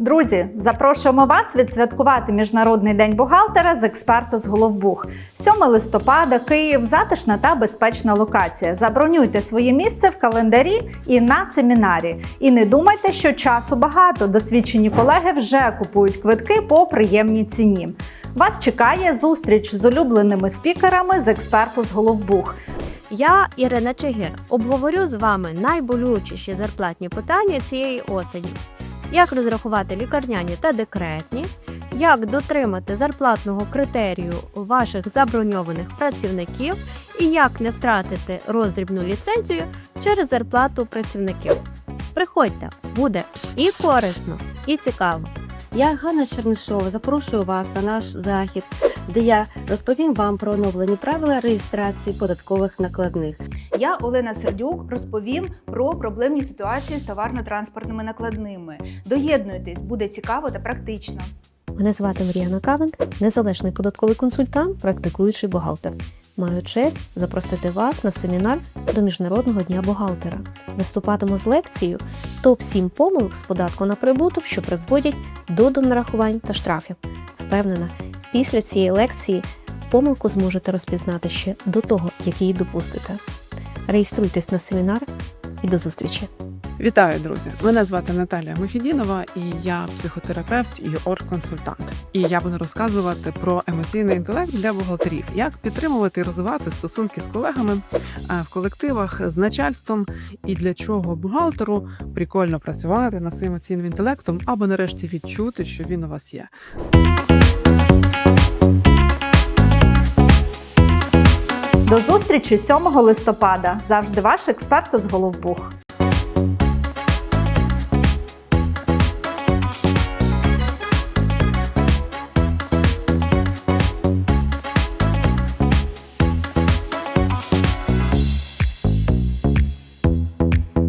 Друзі, запрошуємо вас відсвяткувати Міжнародний день бухгалтера з експерту з Головбух. 7 листопада, Київ, затишна та безпечна локація. Забронюйте своє місце в календарі і на семінарі. І не думайте, що часу багато. Досвідчені колеги вже купують квитки по приємній ціні. Вас чекає зустріч з улюбленими спікерами з експерту з Головбух. Я, Ірина Чигир, обговорю з вами найболючіші зарплатні питання цієї осені. Як розрахувати лікарняні та декретні, як дотримати зарплатного критерію ваших заброньованих працівників і як не втратити роздрібну ліцензію через зарплату працівників. Приходьте, буде і корисно, і цікаво. Я Ганна Чернишова запрошую вас на наш захід, де я розповім вам про оновлені правила реєстрації податкових накладних. Я Олена Сердюк розповім про проблемні ситуації з товарно-транспортними накладними. Доєднуйтесь, буде цікаво та практично. Мене звати Мар'яна Кавен, незалежний податковий консультант, практикуючий бухгалтер. Маю честь запросити вас на семінар до Міжнародного дня бухгалтера. Виступатиму з лекцією топ-7 помилок з податку на прибуток, що призводять до донарахувань та штрафів. Впевнена, після цієї лекції помилку зможете розпізнати ще до того, як її допустите. Реєструйтесь на семінар і до зустрічі! Вітаю, друзі! Мене звати Наталія Мефідінова, і я психотерапевт і оргконсультант. І я буду розказувати про емоційний інтелект для бухгалтерів, як підтримувати і розвивати стосунки з колегами е, в колективах з начальством, і для чого бухгалтеру прикольно працювати над цим емоційним інтелектом, або нарешті відчути, що він у вас є. До зустрічі 7 листопада. Завжди ваш експерт з Головбух.